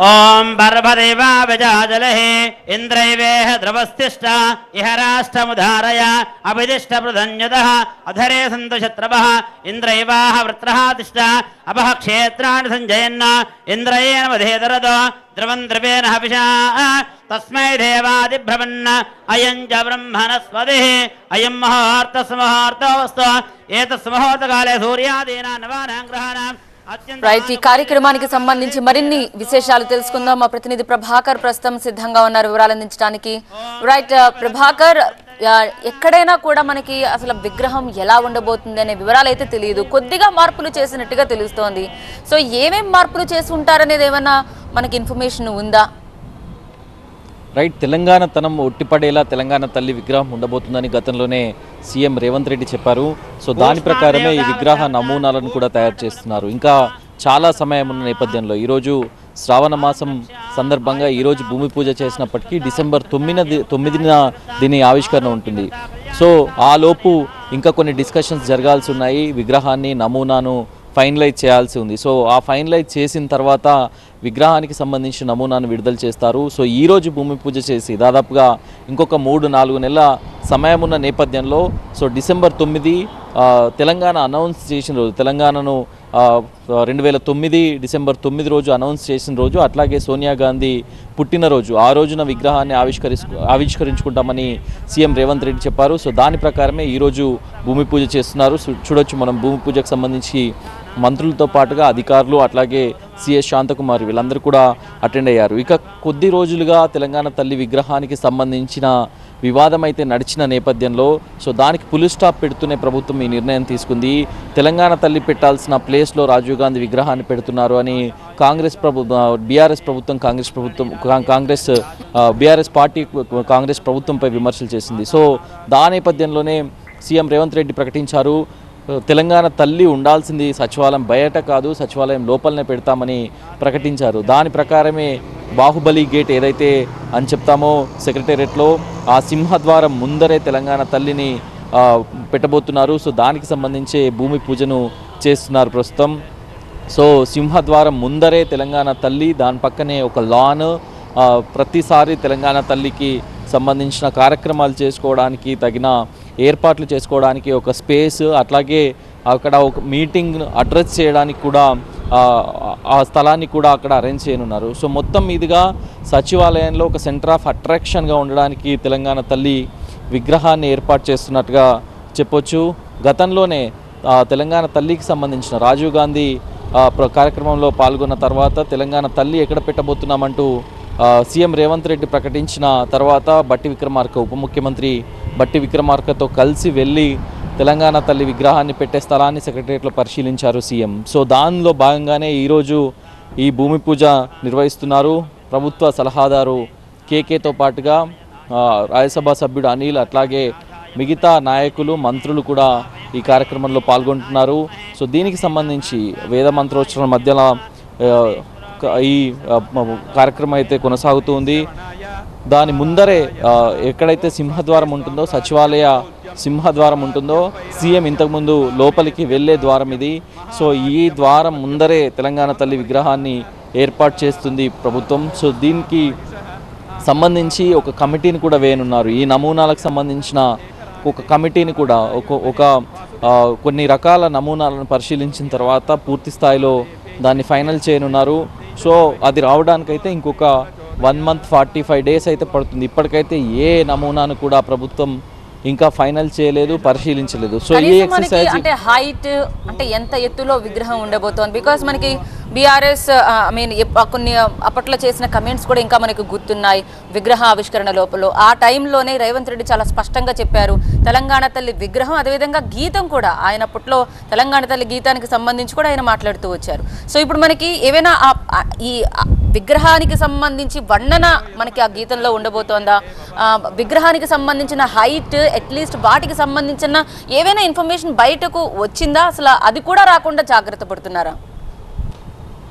ఓం పర్వదేవాజాజలే ఇంద్రైవేహ ద్రవస్తిష్ట ఇహ రాష్ట్రముధారయ అభిదిష్ట పృధన్యత అధరే సంతు శత్రవ ఇంద్రైవాహ వృత్ర తిష్ట అపహ క్షేత్రాన్ని సంజయన్న ఇంద్రయేణ వధేదరదో ద్రవం ద్రవేణ హవిషా తస్మై దేవాదిభ్రవన్న అయం చ బ్రహ్మణస్పతి అయం మహోర్తస్మహోర్తవస్తు ఏతస్మహోర్తకాలే సూర్యాదీనా నవానాం గ్రహాణం అత్యంత రైట్ ఈ కార్యక్రమానికి సంబంధించి మరిన్ని విశేషాలు తెలుసుకుందాం. మా ప్రతినిధి ప్రభాకర్ ప్రస్తుతం సిద్ధంగా ఉన్నారు వివరాలు అందించడానికి. రైట్ ఆ, ప్రభాకర్ ఎక్కడైనా కూడా మనకి అసలు విగ్రహం ఎలా ఉండబోతుంది అనే వివరాలు అయితే తెలియదు. కొద్దిగా మార్పులు చేసినట్టుగా తెలుస్తోంది. సో ఏమేం మార్పులు చేసి ఉంటారనేది ఏమన్నా మనకి ఇన్ఫర్మేషన్ ఉందా? రైట్ తెలంగాణ తనం ఒట్టిపడేలా తెలంగాణ తల్లి విగ్రహం ఉండబోతుందని గతంలోనే సీఎం రేవంత్ రెడ్డి చెప్పారు. సో దాని ప్రకారమే ఈ విగ్రహ నమూనాలను కూడా తయారు చేస్తున్నారు. ఇంకా చాలా సమయం ఉన్న నేపథ్యంలో ఈరోజు శ్రావణ మాసం సందర్భంగా ఈరోజు భూమి పూజ చేసినప్పటికీ డిసెంబర్ తొమ్మిది తొమ్మిదిన దీని ఆవిష్కరణ ఉంటుంది. సో ఆ లోపు ఇంకా కొన్ని డిస్కషన్స్ జరగాల్సి ఉన్నాయి. విగ్రహాన్ని నమూనాను ఫైనలైజ్ చేయాల్సి ఉంది. సో ఆ ఫైనలైజ్ చేసిన తర్వాత విగ్రహానికి సంబంధించిన నమూనాను విడుదల చేస్తారు. సో ఈ రోజు భూమి పూజ చేసి దాదాపుగా ఇంకొక మూడు నాలుగు నెలల సమయం ఉన్న నేపథ్యంలో సో డిసెంబర్ తొమ్మిది తెలంగాణ అనౌన్స్ చేసిన రోజు తెలంగాణను రెండు వేల తొమ్మిది డిసెంబర్ తొమ్మిది రోజు అనౌన్స్ చేసిన రోజు అట్లాగే సోనియా గాంధీ పుట్టినరోజు ఆ రోజున విగ్రహాన్ని ఆవిష్కరిస్ ఆవిష్కరించుకుంటామని సీఎం రేవంత్ రెడ్డి చెప్పారు. సో దాని ప్రకారమే ఈరోజు భూమి పూజ చేస్తున్నారు. సో చూడొచ్చు మనం భూమి పూజకు సంబంధించి మంత్రులతో పాటుగా అధికారులు అట్లాగే సిఎస్ శాంతకుమార్ వీళ్ళందరూ కూడా అటెండ్ అయ్యారు. ఇక కొద్ది రోజులుగా తెలంగాణ తల్లి విగ్రహానికి సంబంధించిన వివాదం అయితే నడిచిన నేపథ్యంలో సో దానికి పులి స్టాప్ పెడుతూనే ప్రభుత్వం ఈ నిర్ణయం తీసుకుంది. తెలంగాణ తల్లి పెట్టాల్సిన ప్లేస్లో రాజీవ్ గాంధీ విగ్రహాన్ని పెడుతున్నారు అని కాంగ్రెస్ ప్రభుత్వం బీఆర్ఎస్ ప్రభుత్వం కాంగ్రెస్ ప్రభుత్వం కాంగ్రెస్ బీఆర్ఎస్ పార్టీ కాంగ్రెస్ ప్రభుత్వంపై విమర్శలు చేసింది. సో దా నేపథ్యంలోనే సీఎం రేవంత్ రెడ్డి ప్రకటించారు. తెలంగాణ తల్లి ఉండాల్సింది సచివాలయం బయట కాదు సచివాలయం లోపలనే పెడతామని ప్రకటించారు. దాని ప్రకారమే బాహుబలి గేట్ ఏదైతే అని చెప్తామో సెక్రటేరియట్లో ఆ సింహద్వారం ముందరే తెలంగాణ తల్లిని పెట్టబోతున్నారు. సో దానికి సంబంధించే భూమి పూజను చేస్తున్నారు ప్రస్తుతం. సో సింహద్వారం ముందరే తెలంగాణ తల్లి దాని పక్కనే ఒక లాన్ ప్రతిసారి తెలంగాణ తల్లికి సంబంధించిన కార్యక్రమాలు చేసుకోవడానికి తగిన ఏర్పాట్లు చేసుకోవడానికి ఒక స్పేస్ అట్లాగే అక్కడ ఒక మీటింగ్ అడ్రస్ చేయడానికి కూడా ఆ, స్థలాన్ని కూడా అక్కడ అరేంజ్ చేయనున్నారు. సో మొత్తం మీదుగా సచివాలయంలో ఒక సెంటర్ ఆఫ్ అట్రాక్షన్గా ఉండడానికి తెలంగాణ తల్లి విగ్రహాన్ని ఏర్పాటు చేస్తున్నట్టుగా చెప్పొచ్చు. గతంలోనే తెలంగాణ తల్లికి సంబంధించిన రాజీవ్ గాంధీ ప్ర- కార్యక్రమంలో పాల్గొన్న తర్వాత తెలంగాణ తల్లి ఎక్కడ పెట్టబోతున్నామంటూ సీఎం రేవంత్ రెడ్డి ప్రకటించిన తర్వాత బట్టి విక్రమార్క ఉప ముఖ్యమంత్రి బట్టి విక్రమార్కతో కలిసి వెళ్ళి తెలంగాణ తల్లి విగ్రహాన్ని పెట్టే స్థలాన్ని సెక్రటరియట్లో పరిశీలించారు సీఎం. సో దానిలో భాగంగానే ఈరోజు ఈ భూమి పూజ నిర్వహిస్తున్నారు. ప్రభుత్వ సలహాదారు కేకేతో పాటుగా రాజ్యసభ సభ్యుడు అనిల్ అట్లాగే మిగతా నాయకులు మంత్రులు కూడా ఈ కార్యక్రమంలో పాల్గొంటున్నారు. సో దీనికి సంబంధించి వేద మంత్రోచ్చరణ మధ్యలో ఈ కార్యక్రమం అయితే కొనసాగుతుంది దాని ముందరే ఎక్కడైతే సింహద్వారం ఉంటుందో సచివాలయ సింహద్వారం ఉంటుందో సీఎం ఇంతకుముందు లోపలికి వెళ్ళే ద్వారం ఇది. సో ఈ ద్వారం ముందరే తెలంగాణ తల్లి విగ్రహాన్ని ఏర్పాటు చేస్తుంది ప్రభుత్వం. సో దీనికి సంబంధించి ఒక కమిటీని కూడా వేయనున్నారు. ఈ నమూనాలకు సంబంధించిన ఒక కమిటీని కూడా ఒక ఒక కొన్ని రకాల నమూనాలను పరిశీలించిన తర్వాత పూర్తి స్థాయిలో దాన్ని ఫైనల్ చేయనున్నారు. సో అది రావడానికైతే ఇంకొక one month forty five days అయితే పడుతుంది. ఇప్పటికైతే ఏ నమూనాను కూడా ప్రభుత్వం ఇంకా ఫైనల్ చేయలేదు పరిశీలించలేదు. సో ఈ ఎక్సర్సైజ్ అంటే హైట్ అంటే ఎంత ఎత్తులో విగ్రహం ఉండబోతోంది? బికాస్ మనకి బీఆర్ఎస్ ఐ మీన్ కొన్ని అప్పట్లో చేసిన కమెంట్స్ కూడా ఇంకా మనకు గుర్తున్నాయి. విగ్రహ ఆవిష్కరణ లోపల. ఆ టైంలోనే రేవంత్ రెడ్డి చాలా స్పష్టంగా చెప్పారు. తెలంగాణ తల్లి విగ్రహం అదేవిధంగా గీతం కూడా ఆయన అప్పట్లో తెలంగాణ తల్లి గీతానికి సంబంధించి కూడా ఆయన మాట్లాడుతూ వచ్చారు. సో ఇప్పుడు మనకి ఏవైనా ఆ- ఈ విగ్రహానికి సంబంధించి వర్ణన మనకి ఆ గీతంలో ఉండబోతోందా? విగ్రహానికి సంబంధించిన హైట్ అట్లీస్ట్ వాటికి సంబంధించిన ఏవైనా ఇన్ఫర్మేషన్ బయటకు వచ్చిందా? అసలు అది కూడా రాకుండా జాగ్రత్త పడుతున్నారా?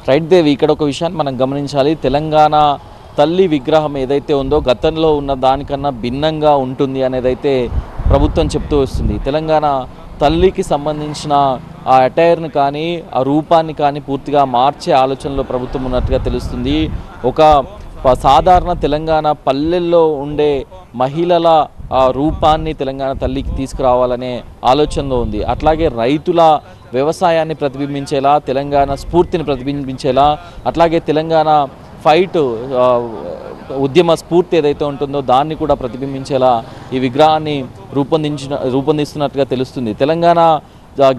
రైట్ దేవి ఇక్కడ ఒక విషయాన్ని మనం గమనించాలి. తెలంగాణ తల్లి విగ్రహం ఏదైతే ఉందో గతంలో ఉన్న దానికన్నా భిన్నంగా ఉంటుంది అనేది అయితే ప్రభుత్వం చెప్తూ వస్తుంది. తెలంగాణ తల్లికి సంబంధించిన ఆ అటైర్ని కానీ ఆ రూపాన్ని కానీ పూర్తిగా మార్చే ఆలోచనలో ప్రభుత్వం ఉన్నట్టుగా తెలుస్తుంది. ఒక సాధారణ తెలంగాణ పల్లెల్లో ఉండే మహిళల రూపాన్ని తెలంగాణ తల్లికి తీసుకురావాలనే ఆలోచనలో ఉంది. అట్లాగే రైతుల వ్యవసాయాన్ని ప్రతిబింబించేలా తెలంగాణ స్ఫూర్తిని ప్రతిబింబించేలా అట్లాగే తెలంగాణ ఫైట్ ఉద్యమ స్ఫూర్తి ఏదైతే ఉంటుందో దాన్ని కూడా ప్రతిబింబించేలా ఈ విగ్రహాన్ని రూపొందించిన రూపొందిస్తున్నట్టుగా తెలుస్తుంది. తెలంగాణ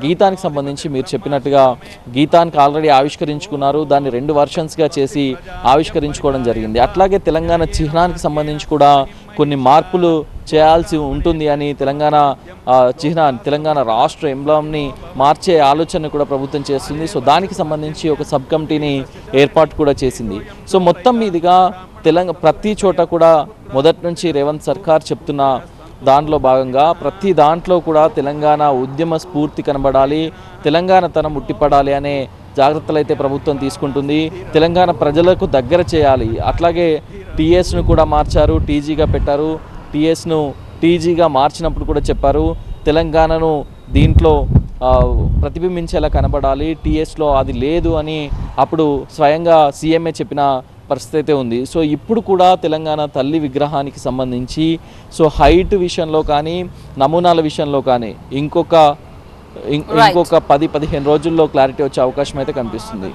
గీతానికి సంబంధించి మీరు చెప్పినట్టుగా గీతానికి ఆల్రెడీ ఆవిష్కరించుకున్నారు. దాన్ని రెండు వర్షన్స్గా చేసి ఆవిష్కరించుకోవడం జరిగింది. అట్లాగే తెలంగాణ చిహ్నానికి సంబంధించి కూడా కొన్ని మార్పులు చేయాల్సి ఉంటుంది అని తెలంగాణ చిహ్న తెలంగాణ రాష్ట్ర ఎంబ్లామ్ని మార్చే ఆలోచన కూడా ప్రభుత్వం చేస్తుంది. సో దానికి సంబంధించి ఒక సబ్ కమిటీని ఏర్పాటు కూడా చేసింది. సో మొత్తం మీదుగా తెలంగాణ ప్రతి చోట కూడా మొదటి నుంచి రేవంత్ సర్కార్ చెప్తున్న దాంట్లో భాగంగా ప్రతి దాంట్లో కూడా తెలంగాణ ఉద్యమ స్ఫూర్తి కనబడాలి తెలంగాణ తనం ఉట్టిపడాలి అనే జాగ్రత్తలు అయితే ప్రభుత్వం తీసుకుంటుంది. తెలంగాణ ప్రజలకు దగ్గర చేయాలి. అట్లాగే టీఎస్ను కూడా మార్చారు టీజీగా పెట్టారు. టీఎస్ను టీజీగా మార్చినప్పుడు కూడా చెప్పారు. తెలంగాణను దీంట్లో ప్రతిబింబించేలా కనబడాలి. టీఎస్లో అది లేదు అని అప్పుడు స్వయంగా సీఎంఏ చెప్పిన పరిస్థితి అయితే ఉంది. సో ఇప్పుడు కూడా తెలంగాణ తల్లి విగ్రహానికి సంబంధించి సో హైట్ విషయంలో కానీ నమూనాల విషయంలో కానీ ఇంకొక ఇం- ఇంకొక పది పదిహేను రోజుల్లో క్లారిటీ వచ్చే అవకాశం అయితే కనిపిస్తుంది.